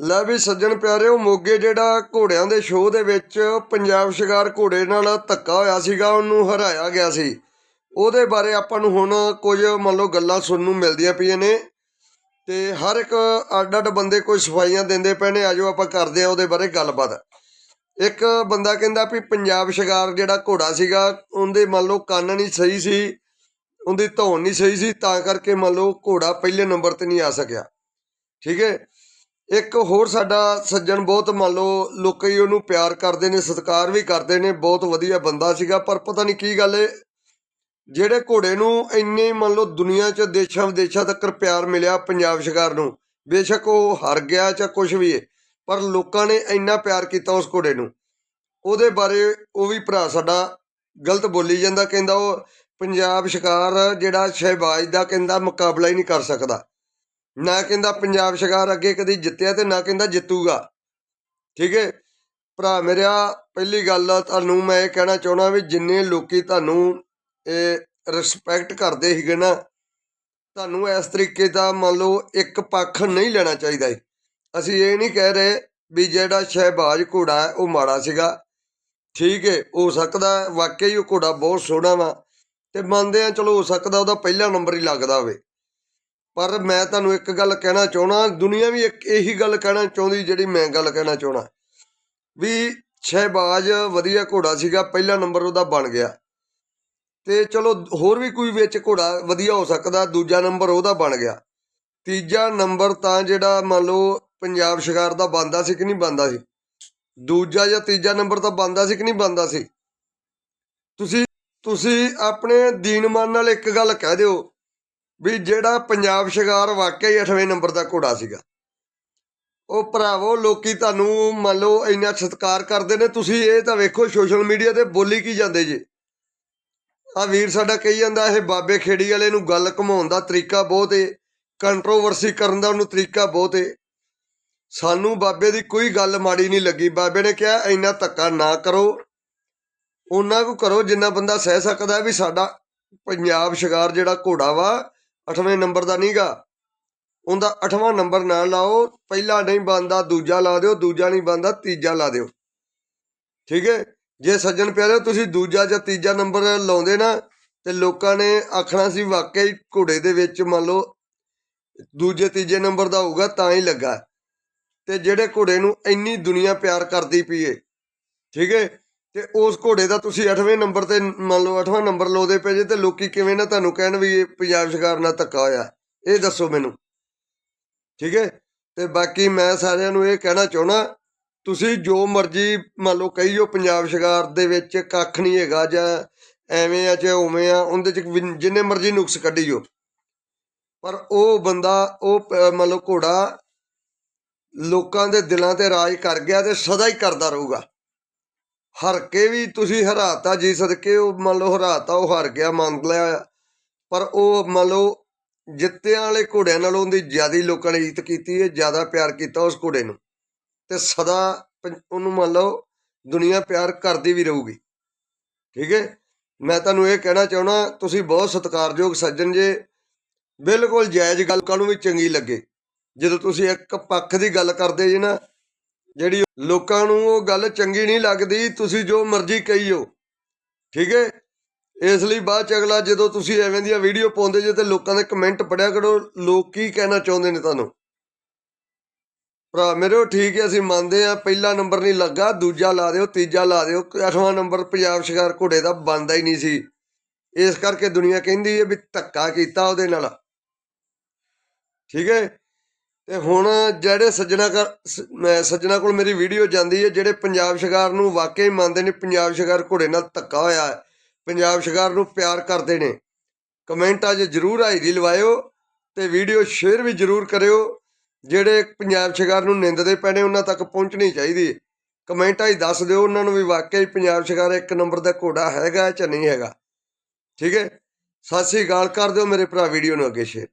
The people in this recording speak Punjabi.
ਲੈ ਵੀ ਸੱਜਣ ਪਿਆਰਿਓ, ਮੋਗੇ ਜਿਹੜਾ ਘੋੜਿਆਂ ਦੇ ਸ਼ੋਅ ਦੇ ਵਿੱਚ ਪੰਜਾਬ ਸ਼ਿਕਾਰ ਘੋੜੇ ਨਾਲ ਧੱਕਾ ਹੋਇਆ ਸੀਗਾ, ਉਹਨੂੰ ਹਰਾਇਆ ਗਿਆ ਸੀ। ਉਹਦੇ ਬਾਰੇ ਆਪਾਂ ਨੂੰ ਹੁਣ ਕੁਝ ਮੰਨ ਲਓ ਗੱਲਾਂ ਸੁਣਨ ਨੂੰ ਮਿਲਦੀਆਂ ਪਈਆਂ ਨੇ। ਤੇ ਹਰ ਇੱਕ ਅੱਡ ਅੱਡ ਬੰਦੇ ਕੋਈ ਸਫਾਈਆਂ ਦਿੰਦੇ ਪਏ ਨੇ, ਆਜੋ ਆਪਾਂ ਕਰਦੇ ਆ ਉਹਦੇ ਬਾਰੇ ਗੱਲਬਾਤ। ਇੱਕ ਬੰਦਾ ਕਹਿੰਦਾ ਵੀ ਪੰਜਾਬ ਸ਼ਿਕਾਰ ਜਿਹੜਾ ਘੋੜਾ ਸੀਗਾ, ਉਹਦੇ ਮੰਨ ਲਓ ਕੰਨ ਨਹੀਂ ਸਹੀ ਸੀ, ਉਹਦੀ ਧੌਣ ਨਹੀਂ ਸਹੀ ਸੀ, ਤਾਂ ਕਰਕੇ ਮੰਨ ਲਓ ਘੋੜਾ ਪਹਿਲੇ ਨੰਬਰ ਤੇ ਨਹੀਂ ਆ ਸਕਿਆ। ਠੀਕ ਹੈ? ਇੱਕ ਹੋਰ ਸਾਡਾ ਸੱਜਣ ਬਹੁਤ ਮੰਨ ਲਓ ਲੋਕੀ ਉਹਨੂੰ ਪਿਆਰ ਕਰਦੇ ਨੇ, ਸਤਿਕਾਰ ਵੀ ਕਰਦੇ ਨੇ, ਬਹੁਤ ਵਧੀਆ ਬੰਦਾ ਸੀਗਾ, ਪਰ ਪਤਾ ਨਹੀਂ ਕੀ ਗੱਲ ਏ, ਜਿਹੜੇ ਘੋੜੇ ਨੂੰ ਇੰਨੇ ਮੰਨ ਲਓ ਦੁਨੀਆ 'ਚ ਦੇਸ਼ਾਂ ਵਿਦੇਸ਼ਾਂ ਤੱਕ ਪਿਆਰ ਮਿਲਿਆ ਪੰਜਾਬ ਸ਼ਿਕਾਰ ਨੂੰ, ਬੇਸ਼ੱਕ ਉਹ ਹਾਰ ਗਿਆ ਜਾਂ ਕੁਝ ਵੀ ਏ, ਪਰ ਲੋਕਾਂ ਨੇ ਇੰਨਾ ਪਿਆਰ ਕੀਤਾ ਉਸ ਘੋੜੇ ਨੂੰ। ਉਹਦੇ ਬਾਰੇ ਉਹ ਵੀ ਭਰਾ ਸਾਡਾ ਗਲਤ ਬੋਲੀ ਜਾਂਦਾ, ਕਹਿੰਦਾ ਉਹ ਪੰਜਾਬ ਸ਼ਿਕਾਰ ਜਿਹੜਾ ਸ਼ਹਿਬਾਜ਼ ਦਾ ਕਹਿੰਦਾ ਮੁਕਾਬਲਾ ਹੀ ਨਹੀਂ ਕਰ ਸਕਦਾ। ਨਾ ਕਹਿੰਦਾ ਪੰਜਾਬ ਸ਼ਿਕਾਰ ਅੱਗੇ ਕਦੀ ਜਿੱਤਿਆ ਤੇ ਨਾ ਕਹਿੰਦਾ ਜਿੱਤੂਗਾ। ਠੀਕ ਹੈ? ਭਰਾ ਮੇਰਿਆ ਪਹਿਲੀ ਗੱਲ ਤੁਹਾਨੂੰ ਮੈਂ ਇਹ ਕਹਿਣਾ ਚਾਹਣਾ ਵੀ ਜਿੰਨੇ ਲੋਕੀ ਤੁਹਾਨੂੰ ਇਹ ਰਿਸਪੈਕਟ ਕਰਦੇ ਸੀਗੇ ਨਾ ਤੁਹਾਨੂੰ ਇਸ ਤਰੀਕੇ ਦਾ ਮੰਨ ਲਓ ਇੱਕ ਪੱਖ ਨਹੀਂ ਲੈਣਾ ਚਾਹੀਦਾ ਏ ਅਸੀਂ ਇਹ ਨਹੀਂ ਕਹਿ ਰਹੇ ਵੀ ਜਿਹੜਾ ਸ਼ਹਿਬਾਜ਼ ਘੋੜਾ ਹੈ ਉਹ ਮਾੜਾ ਸੀਗਾ। ਠੀਕ ਹੈ ਹੋ ਸਕਦਾ ਹੈ, ਵਾਕਈ ਉਹ ਘੋੜਾ ਬਹੁਤ ਸੋਹਣਾ ਵਾ। ਤੇ ਮੰਨਦੇ ਆ ਚਲੋ ਹੋ ਸਕਦਾ ਉਹਦਾ ਪਹਿਲਾ ਨੰਬਰ ਹੀ ਲੱਗਦਾ ਹੋਵੇ। ਪਰ ਮੈਂ ਤੁਹਾਨੂੰ ਇੱਕ ਗੱਲ ਕਹਿਣਾ ਚਾਹਣਾ ਦੁਨੀਆ ਵੀ ਇੱਕ ਇਹੀ ਗੱਲ ਕਹਿਣਾ ਚਾਹੁੰਦੀ ਜਿਹੜੀ ਮੈਂ ਗੱਲ ਕਹਿਣਾ ਚਾਹਣਾ ਵੀ ਸ਼ਹਿਬਾਜ਼ ਵਧੀਆ ਘੋੜਾ ਸੀਗਾ, ਪਹਿਲਾ ਨੰਬਰ ਉਹਦਾ ਬਣ ਗਿਆ। ਤੇ ਚਲੋ ਹੋਰ ਵੀ ਕੋਈ ਵਿੱਚ ਘੋੜਾ ਵਧੀਆ ਹੋ ਸਕਦਾ, ਦੂਜਾ ਨੰਬਰ ਉਹਦਾ ਬਣ ਗਿਆ। ਤੀਜਾ ਨੰਬਰ ਤਾਂ ਜਿਹੜਾ ਮੰਨ ਲਓ ਪੰਜਾਬ ਸ਼ਿਕਾਰ ਦਾ ਬੰਦਾ ਸੀ ਕਿ ਨਹੀਂ ਬੰਦਾ ਸੀ? ਦੂਜਾ ਜਾਂ ਤੀਜਾ ਨੰਬਰ ਤਾਂ ਬੰਦਾ ਸੀ ਕਿ ਨਹੀਂ ਬੰਦਾ ਸੀ? ਤੁਸੀਂ ਤੁਸੀਂ ਆਪਣੇ ਦੀਨਮਾਨ ਨਾਲ ਇੱਕ ਗੱਲ ਕਹਿ ਦਿਓ। ਵੀ ਜਿਹੜਾ ਪੰਜਾਬ ਸ਼ਿਕਾਰ ਵਾਕਈ 8ਵੇਂ ਨੰਬਰ ਦਾ ਘੋੜਾ ਸੀਗਾ। ਉਹ ਭਰਾਵੋ, ਲੋਕੀ ਤੁਹਾਨੂੰ ਮੰਨ ਲਓ ਇੰਨਾ ਸਤਿਕਾਰ ਕਰਦੇ ਨੇ, ਤੁਸੀਂ ਇਹ ਤਾਂ ਵੇਖੋ ਸੋਸ਼ਲ ਮੀਡੀਆ ਤੇ ਬੋਲੀ ਕੀ ਜਾਂਦੇ ਜੀ। ਆ ਵੀਰ ਸਾਡਾ ਕਹੀ ਜਾਂਦਾ, ਇਹ ਬਾਬੇ ਖੇੜੀ ਵਾਲੇ ਨੂੰ ਗੱਲ ਘਮਾਉਣ ਦਾ ਤਰੀਕਾ ਬਹੁਤ ਏ ਕੰਟਰੋਵਰਸੀ ਕਰਨ ਦਾ ਉਹਨੂੰ ਤਰੀਕਾ ਬਹੁਤ ਏ। ਸਾਨੂੰ ਬਾਬੇ ਦੀ ਕੋਈ ਗੱਲ ਮਾੜੀ ਨਹੀਂ ਲੱਗੀ। ਬਾਬੇ ਨੇ ਕਿਹਾ, ਇੰਨਾ ਧੱਕਾ ਨਾ ਕਰੋ। ਉਹਨਾਂ ਕੋ ਕਰੋ ਜਿੰਨਾ ਬੰਦਾ ਸਹਿ ਸਕਦਾ ਵੀ ਸਾਡਾ ਪੰਜਾਬ ਸ਼ਿਕਾਰ ਜਿਹੜਾ ਘੋੜਾ ਵਾ 8ਵੇਂ ਨੰਬਰ ਦਾ ਨਹੀਂਗਾ ਉਹਦਾ 8ਵਾਂ ਨੰਬਰ ਨਾ ਲਾਓ, ਪਹਿਲਾ ਨਹੀਂ ਬੰਦਾ ਦੂਜਾ ਲਾ ਦਿਓ, ਦੂਜਾ ਨਹੀਂ ਬੰਦਾ ਤੀਜਾ ਲਾ ਦਿਓ। ਠੀਕ ਹੈ? ਜੇ ਸੱਜਣ ਪਿਆਰੇ ਤੁਸੀਂ ਦੂਜਾ ਜਾਂ ਤੀਜਾ ਨੰਬਰ ਲਾਉਂਦੇ ਨਾ, ਤੇ ਲੋਕਾਂ ਨੇ ਆਖਣਾ ਸੀ, ਵਾਕਈ ਘੋੜੇ ਦੇ ਵਿੱਚ ਮੰਨ ਲਓ, ਦੂਜੇ, ਤੀਜੇ ਨੰਬਰ ਦਾ ਹੋਊਗਾ, ਤਾਂ ਹੀ ਲੱਗਾ। ਤੇ ਜਿਹੜੇ ਘੋੜੇ ਨੂੰ ਇੰਨੀ ਦੁਨੀਆ ਪਿਆਰ ਕਰਦੀ ਪਈ ਏ, ਠੀਕ ਹੈ? ਤੇ ਉਸ ਘੋੜੇ ਦਾ ਤੁਸੀਂ 8ਵੇਂ ਨੰਬਰ ਤੇ ਮੰਨ ਲਓ 8ਵਾਂ ਨੰਬਰ ਲਾਉਂਦੇ ਪਏ ਜੇ ਤੇ ਲੋਕੀ ਕਿਵੇਂ ਨਾ ਤੁਹਾਨੂੰ ਕਹਿਣ ਵੀ ਇਹ ਪੰਜਾਬ ਸਰਕਾਰ ਨਾਲ ਧੱਕਾ ਹੋਇਆ। ਇਹ ਦੱਸੋ ਮੈਨੂੰ। ਠੀਕ ਹੈ? ਤੇ ਬਾਕੀ ਮੈਂ ਸਾਰਿਆਂ ਨੂੰ ਇਹ ਕਹਿਣਾ ਚਾਹਣਾ ਤੁਸੀਂ ਜੋ ਮਰਜ਼ੀ ਮੰਨ ਲਓ ਕਹੀਓ ਪੰਜਾਬ ਸਰਕਾਰ ਦੇ ਵਿੱਚ ਕੱਖ ਨਹੀਂ ਹੈਗਾ ਜਾਂ ਐਵੇਂ ਆ ਜਾਂ ਉਵੇਂ ਆ, ਉਹਦੇ ਚ ਜਿੰਨੇ ਮਰਜ਼ੀ ਨੁਕਸ ਕੱਢੀਓ। ਪਰ ਉਹ ਬੰਦਾ, ਉਹ ਮੰਨ ਲਓ ਘੋੜਾ ਲੋਕਾਂ ਦੇ ਦਿਲਾਂ ਤੇ ਰਾਜ ਕਰ ਗਿਆ ਤੇ ਸਦਾ ਹੀ ਕਰਦਾ ਰਹੂਗਾ। ਹਰ ਕੇ ਵੀ ਤੁਸੀਂ ਹਰਾਤਾ, ਜੀ ਸਦਕੇ ਉਹ ਮੰਨ ਲਓ ਹਰਾਤਾ, ਉਹ ਹਾਰ ਗਿਆ ਮੰਨ ਲਿਆ ਪਰ ਉਹ ਮੰਨ ਲਓ ਜਿੱਤਿਆਂ ਵਾਲੇ ਘੋੜਿਆਂ ਨਾਲੋਂ ਉਹਦੀ ਜ਼ਿਆਦਾ ਲੋਕਾਂ ਨੇ ਇੱਜ਼ਤ ਕੀਤੀ ਹੈ, ਜ਼ਿਆਦਾ ਪਿਆਰ ਕੀਤਾ ਉਸ ਘੋੜੇ ਨੂੰ। ਤੇ ਸਦਾ ਪੰ- ਉਹਨੂੰ ਮੰਨ ਲਓ ਦੁਨੀਆ ਪਿਆਰ ਕਰਦੀ ਵੀ ਰਹੂਗੀ। ਠੀਕ ਹੈ? ਮੈਂ ਤੁਹਾਨੂੰ ਇਹ ਕਹਿਣਾ ਚਾਹਣਾ ਤੁਸੀਂ ਬਹੁਤ ਸਤਿਕਾਰਯੋਗ ਸੱਜਣ ਜੇ। ਬਿਲਕੁਲ ਜਾਇਜ਼ ਗੱਲ ਕਾਨੂੰ ਵੀ ਚੰਗੀ ਲੱਗੇ। ਜਦੋਂ ਤੁਸੀਂ ਇੱਕ ਪੱਖ ਦੀ ਗੱਲ ਕਰਦੇ ਜੇ ਨਾ ਜਿਹੜੀ ਲੋਕਾਂ ਨੂੰ ਉਹ ਗੱਲ ਚੰਗੀ ਨਹੀਂ ਲੱਗਦੀ, ਤੁਸੀਂ ਜੋ ਮਰਜ਼ੀ ਕਹੀਓ। ਠੀਕ ਹੈ? ਇਸ ਲਈ ਬਾਅਦ ਚ ਅਗਲਾ, ਜਦੋਂ ਤੁਸੀਂ ਐਵੇਂ ਦੀਆਂ ਵੀਡੀਓ ਪਾਉਂਦੇ ਜੇ ਤੇ ਲੋਕਾਂ ਦੇ ਕਮੈਂਟ ਪੜਿਆ ਕਰੋ, ਲੋਕ ਕੀ ਕਹਿਣਾ ਚਾਹੁੰਦੇ ਨੇ ਤੁਹਾਨੂੰ? ਭਰਾ, ਮੇਰੇ ਠੀਕ ਹੈ, ਅਸੀਂ ਮੰਨਦੇ ਆ ਪਹਿਲਾ ਨੰਬਰ ਨਹੀਂ ਲੱਗਾ, ਦੂਜਾ ਲਾ ਦਿਓ, ਤੀਜਾ ਲਾ ਦਿਓ, ਅੱਠਵਾਂ ਨੰਬਰ ਪੰਜਾਬ ਸ਼ਿਕਾਰ ਘੋੜੇ ਦਾ ਬਣਦਾ ਹੀ ਨਹੀਂ ਸੀ। ਇਸ ਕਰਕੇ ਦੁਨੀਆ ਕਹਿੰਦੀ ਹੈ ਵੀ ਧੱਕਾ ਕੀਤਾ ਉਹਦੇ ਨਾਲ। ਠੀਕ ਹੈ? ਅਤੇ ਹੁਣ ਜਿਹੜੇ ਸੱਜਣਾ ਕਰ ਸ- ਮੈਂ ਸੱਜਣਾ ਕੋਲ ਮੇਰੀ ਵੀਡੀਓ ਜਾਂਦੀ ਹੈ, ਜਿਹੜੇ ਪੰਜਾਬ ਸਰਕਾਰ ਨੂੰ ਵਾਕਈ ਮੰਨਦੇ ਨੇ, ਪੰਜਾਬ ਸਰਕਾਰ ਘੋੜੇ ਨਾਲ ਧੱਕਾ ਹੋਇਆ ਹੈ, ਪੰਜਾਬ ਸਰਕਾਰ ਨੂੰ ਪਿਆਰ ਕਰਦੇ ਨੇ। ਕਮੈਂਟ ਅੱਜ ਜਰੂਰ ਹਾਜ਼ਰੀ ਲਵਾਇਓ ਤੇ ਵੀਡੀਓ ਸ਼ੇਅਰ ਵੀ ਜਰੂਰ ਕਰਿਓ। ਜਿਹੜੇ ਪੰਜਾਬ ਸਰਕਾਰ ਨੂੰ ਨਿੰਦਦੇ ਪੈਣੇ ਉਹਨਾਂ ਤੱਕ ਪਹੁੰਚਣੀ ਚਾਹੀਦੀ ਹੈ। ਕਮੈਂਟਾਂ 'ਚ ਦੱਸ ਦਿਓ, ਉਹਨਾਂ ਨੂੰ ਵੀ ਵਾਕਈ ਪੰਜਾਬ ਸਰਕਾਰ ਇੱਕ ਨੰਬਰ ਦਾ ਘੋੜਾ ਹੈਗਾ ਜਾਂ ਨਹੀਂ ਹੈਗਾ। ਠੀਕ ਹੈ? ਸਤਿ ਸ੍ਰੀ ਅਕਾਲ, ਕਰ ਦਿਓ ਮੇਰੇ ਭਰਾ ਵੀਡੀਓ ਨੂੰ ਅੱਗੇ ਸ਼ੇਅਰ।